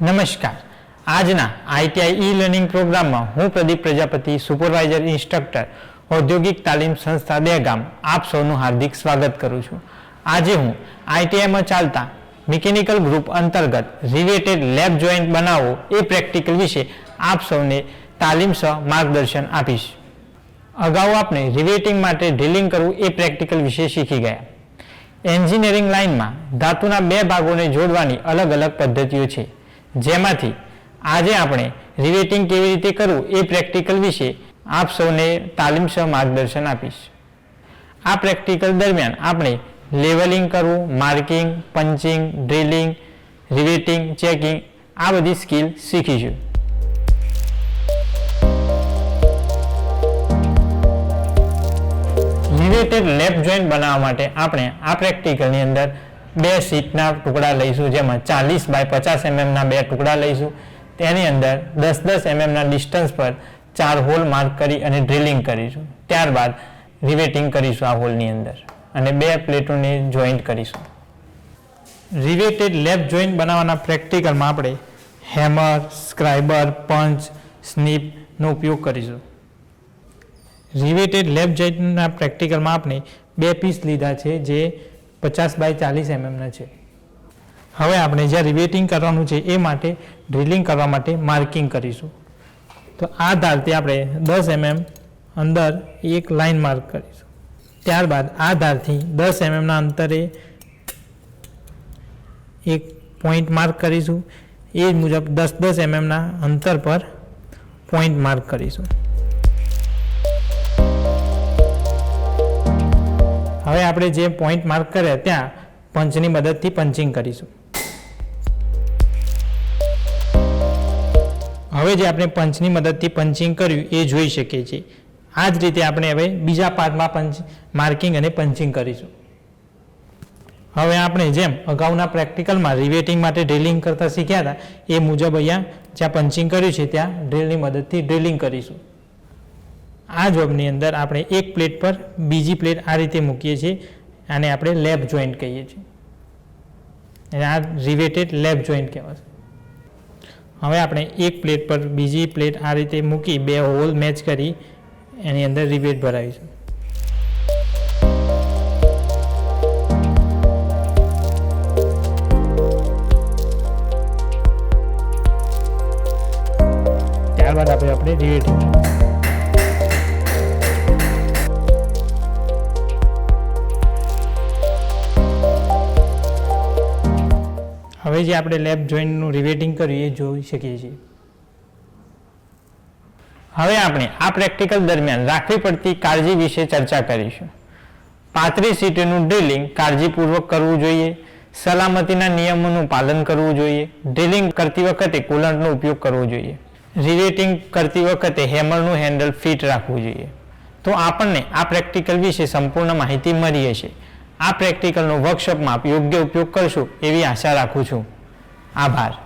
નમસ્કાર. આજના ITI e learning પ્રોગ્રામમાં હું પ્રદીપ પ્રજાપતિ, સુપરવાઇઝર, ઇન્સ્ટ્રક્ટર, ઔદ્યોગિક તાલીમ સંસ્થા દહેગામ આપ સૌનું હાર્દિક સ્વાગત કરું છું. આજે હું આઈટીઆઈમાં ચાલતા મિકેનિકલ ગ્રુપ અંતર્ગત રિલેટેડ લેબ જોઈન્ટ બનાવવો એ પ્રેક્ટિકલ વિશે આપ સૌને તાલીમ સહ માર્ગદર્શન આપીશ. અગાઉ આપણે રિવેટિંગ માટે ડ્રિલિંગ કરવું એ પ્રેક્ટિકલ વિશે શીખી ગયા. એન્જિનિયરિંગ લાઇનમાં ધાતુના બે ભાગોને જોડવાની અલગ અલગ પદ્ધતિઓ છે. જેમાંથી આજે આપણે રિવેટિંગ કેવી રીતે કરવું એ પ્રેક્ટિકલ વિશે આપ સૌને તાલીમ સહ માર્ગદર્શન આપીશ. આ પ્રેક્ટિકલ દરમિયાન આપણે લેવલિંગ કરવું marking punching drilling riveting checking આ બધી સ્કિલ શીખીશું. રિવેટેડ લેપ જોઈન્ટ બનાવવા માટે આપણે આ પ્રેક્ટિકલની અંદર બે સીટના ટુકડા લઈશું, જેમાં ચાલીસ બાય પચાસ એમએમના બે ટુકડા લઈશું. તેની અંદર દસ દસ એમએમના ડિસ્ટન્સ પર ચાર હોલ માર્ક કરી અને ડ્રિલિંગ કરીશું. ત્યારબાદ રિવેટિંગ કરીશું આ હોલની અંદર અને બે પ્લેટોને જોઈન્ટ કરીશું. રિવેટેડ લેબ જોઈન્ટ બનાવવાના પ્રેક્ટિકલમાં આપણે હેમર, સ્ક્રાઇબર, પંચ, સ્નીપનો ઉપયોગ કરીશું. રિવેટેડ લેબ જોઈન્ટના પ્રેક્ટિકલમાં આપણે બે પીસ લીધા છે, જે પચાસ બાય ચાલીસ એમએમના છે. હવે આપણે જ્યાં રિવેટિંગ કરવાનું છે એ માટે ડ્રિલિંગ કરવા માટે માર્કિંગ કરીશું. તો આ ધારથી આપણે દસ એમએમ અંદર એક લાઈન માર્ક કરીશું. ત્યારબાદ આ ધારથી દસ એમએમના અંતરે એક પોઈન્ટ માર્ક કરીશું. એ મુજબ દસ દસ એમએમના અંતર પર પોઈન્ટ માર્ક કરીશું. હવે આપણે જે પોઈન્ટ માર્ક કર્યા ત્યાં પંચની મદદથી પંચિંગ કરીશું. હવે જે આપણે પંચની મદદથી પંચિંગ કર્યું એ જોઈ શકીએ છીએ. આ જ રીતે આપણે હવે બીજા પાર્ટમાં પંચ માર્કિંગ અને પંચિંગ કરીશું. હવે આપણે જેમ અગાઉના પ્રેક્ટિકલમાં રિવેટિંગ માટે ડ્રિલિંગ કરતા શીખ્યા હતા, એ મુજબ અહીંયા જ્યાં પંચિંગ કર્યું છે ત્યાં ડ્રિલની મદદથી ડ્રિલિંગ કરીશું. આ જોબની અંદર આપણે એક પ્લેટ પર બીજી પ્લેટ આ રીતે મૂકીએ છીએ આને આપણે લેબ જોઈન્ટ કહીએ છીએ. અને આ રિવેટેડ લેબ જોઈન્ટ કહેવાશે હવે આપણે એક પ્લેટ પર બીજી પ્લેટ આ રીતે મૂકી બે હોલ મેચ કરી એની અંદર રિવેટ ભરાવીશું ત્યારબાદ આપણે આપણે રિવેટિંગ હવે જે આપણે લેબ જોઈન્ટનું રિવેટિંગ કર્યું એ જોઈ શકીએ છીએ. હવે આપણે આ પ્રેક્ટિકલ દરમિયાન રાખવી પડતી કાળજી વિશે ચર્ચા કરીશું. પાંત્રીસ સીટનું ડ્રિલિંગ કાળજીપૂર્વક કરવું જોઈએ. સલામતીના નિયમોનું પાલન કરવું જોઈએ. ડ્રિલિંગ કરતી વખતે કુલન્ટનો ઉપયોગ કરવો જોઈએ. રિવેટિંગ કરતી વખતે હેમરનું હેન્ડલ ફિટ રાખવું જોઈએ. તો આપણને આ પ્રેક્ટિકલ વિશે સંપૂર્ણ માહિતી મળી હશે. આ પ્રેક્ટિકલનો વર્કશોપમાં યોગ્ય ઉપયોગ કરશો એવી આશા રાખું છું. આભાર.